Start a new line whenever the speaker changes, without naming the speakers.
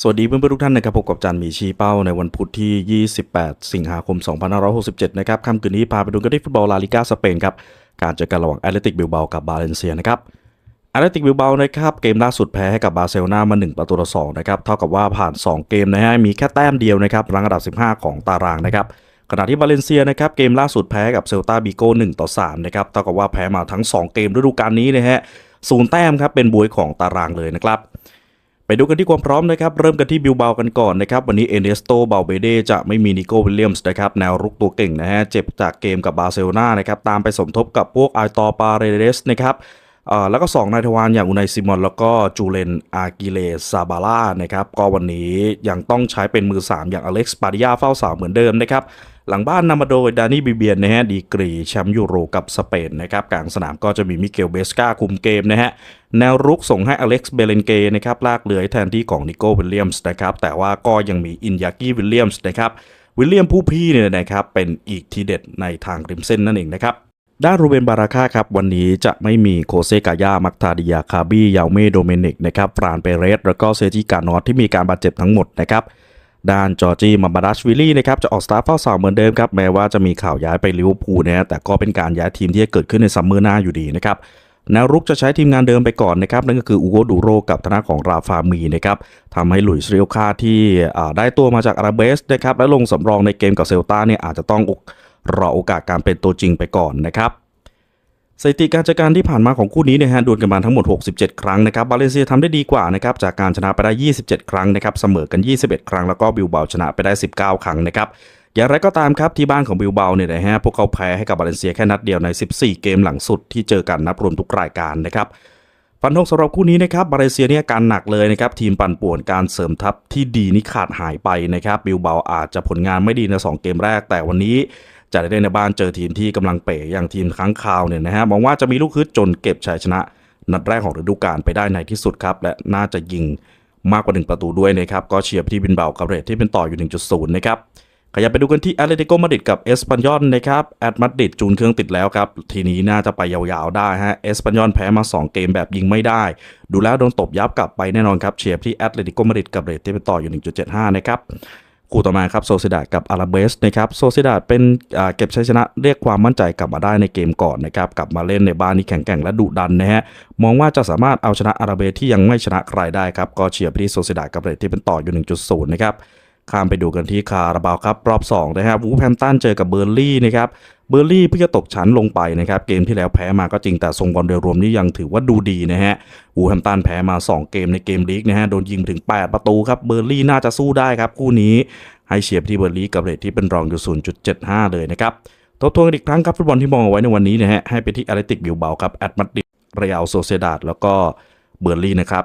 สวัสดีเพื่อนๆทุกท่านนะครับพบกับจันมีชีเป้าในวันพุธที่ 28 สิงหาคม 2567 นะครับค่ำคืนนี้พาไปดูกันที่ฟุตบอลลาลิกาสเปนครับ การเจอกันระหว่างแอตเลติกบิลเบากับบาเลนเซียนะครับแอตเลติกบิลเบานะครับเกมล่าสุดแพ้ให้กับบาร์เซโลนามา 1 ประตูต่อ2นะครับเท่ากับว่าผ่าน 2 เกมนะฮะมีแค่แต้มเดียวนะครับรังอันดับ 15 ของตารางนะครับขณะที่บาเลนเซียนะครับเกมล่าสุดแพ้กับเซลตาบิโก้1ต่อ3นะครับเท่ากับว่าแพ้มาทั้ง 2 เกมฤดูกาลนี้นะฮะศูนย์แต้มครับเป็นบวยของตารางเลยนะครับ ไปดูกันที่ความพร้อมนะครับเริ่มกันที่บิลเบากันก่อนนะครับวันนี้เอเนสโตเบาเบเดจะไม่มีนิโก้วิลเลียมส์นะครับแนวรุกตัวเก่งนะฮะเจ็บจากเกมกับบาร์เซโลนานะครับตามไปสมทบกับพวกไอตอปาเรเดสนะครับแล้วก็ 2 นายทวารอย่างอุนายซิมอน แล้วก็จูเลนอากิเลซาบาร่านะครับก็วันนี้ยังต้องใช้เป็นมือ 3 อย่างอเล็กซ์ปาดิยาเฝ้าสาวเหมือนเดิมนะครับ หลังบ้านนำมาโดยดานี่บิเบียนนะฮะดีกรีแชมป์ยูโรกับสเปนนะครับกลางสนามก็จะมีมิเกลเบสกาคุมเกมนะฮะแนวรุกส่งให้อเล็กซ์เบเลนเกนะครับลากเลือยแทนที่ของนิโก้วิลเลียมส์นะครับแต่ว่าก็ยังมีอินยากิวิลเลียมส์นะครับวิลเลียมผู้พี่เนี่ยนะครับเป็นอีกทีเด็ดในทางริมเส้นนั่นเองนะครับด้านรูเบนบาราคาครับ วันนี้จะไม่มีโคเซกายามักทาดิยาคาบี้ยาเมโดเมนิกนะครับฟรานเปเรส แล้วก็เซจิกานอตที่มีการบาดเจ็บทั้งหมดนะครับ ด้านจอร์จีมาบาดัชวิลลี่นะครับจะออกสตาร์ทเฝ้าเสาเหมือนเดิมครับแม้ว่าจะมีข่าวย้ายไปลิเวอร์พูลนะแต่ก็เป็นการย้ายทีมที่จะเกิดขึ้นในซัมเมอร์หน้าอยู่ดีนะครับแนวรุกจะใช้ทีมงานเดิมไปก่อนนะครับนั่นก็คืออูโกดูโรกับทางด้าของราฟามีนะครับทำให้หลุยส์เรียวคาที่ได้ตัวมาจากอาราเบสนะครับและลงสำรองในเกมกับเซลตาเนี่ยอาจจะต้องรอโอกาสการเป็นตัวจริงไปก่อนนะครับ สถิติการจัดการที่ผ่านมาของคู่นี้นี่ยฮะดวลกันมาทั้งหมด 67 ครั้งนะครับบาเลเซียทำได้ดีกว่านะครับจากการชนะไปได้ 27 ครั้งนะครับเสมอกัน 21 ครั้งแล้วก็บิลเบาชนะไปได้ 19 ครั้งนะครับอย่างไรก็ตามครับที่บ้านของบิลเบาเนี่ยนะฮะพวกเขาแพ้ให้กับบาเลเซียแค่นัดเดียวใน 14 เกมหลังสุดที่เจอกันนับรวมทุกรายการนะครับฟันธงสำหรับคู่นี้นะครับบาเลเซียเนี่ยการหนักเลยนะครับทีมปั่นป่วนการเสริมทัพที่ดีนี่ขาดหายไปนะครับบิลเบาอาจจะผลงานไม่ดีในสองเกมแรกแต่วันนี้ จะได้เล่นในบ้านเจอทีมที่กำลังเป๋อย่างทีมค้างคาวเนี่ยนะฮะมองว่าจะมีลูกฮึดจนเก็บชัยชนะ นัดแรกของฤดูกาลไปได้ในที่สุดครับ และน่าจะยิงมากกว่า 1 ประตูด้วยนะครับก็เชียร์ที่บินเบากับเรทที่เป็นต่ออยู่ 1.0 นะครับขยับไปดูกันที่แอตเลติโกมาดริดกับเอสปันยอนนะครับแอตมาดริดจูนเครื่องติดแล้วครับ ทีนี้น่าจะไปยาวๆได้ฮะเอสปันยอนแพ้มา 2 เกมแบบยิงไม่ได้ ดูแล้วโดนตบยับกลับไปแน่นอนครับเชียร์ที่แอตเลติโกมาดริดกับเรทที่เป็นต่ออยู่ 1.75 นะครับ คู่ต่อมาครับโซซิดาดกับอาราเบสนะครับโซซิดาดเป็นเก็บชัยชนะเรียกความมั่นใจกลับมาได้ในเกมก่อนนะครับกลับมาเล่นในบ้านที่แข็งแกร่งและดุดันนะฮะมองว่าจะสามารถเอาชนะอาราเบสที่ยังไม่ชนะใครได้ครับก็เชียร์ไปที่โซซิดาดกับเรทที่เป็นต่ออยู่ 1.0 นะครับข้ามไปดูกันที่คาราบาวครับรอบ2นะฮะวูแพมตันเจอกับเบอร์ลี่นะครับ เบอร์ลี่เพิ่งจะตกชั้นลงไปนะครับเกมที่แล้วแพ้มาก็จริงแต่ทรงบอลโดยรวมนี่ยังถือว่าดูดีนะฮะวูแฮมตันแพ้มา 2 เกมในเกมลีกนะฮะโดนยิงถึง 8 ประตูครับเบอร์ลี่น่าจะสู้ได้ครับคู่นี้ให้เชียร์ที่เบอร์ลี่กับเรทที่เป็นรองอยู่ 0.75 เลยนะครับทบทวนอีกครั้งครับฟุตบอลที่มองเอาไว้ในวันนี้นะฮะให้ไปที่แอตเลติกบิลเบาครับแอตมาดริดเรอัลโซเซดาดแล้วก็เบอร์ลี่นะครับ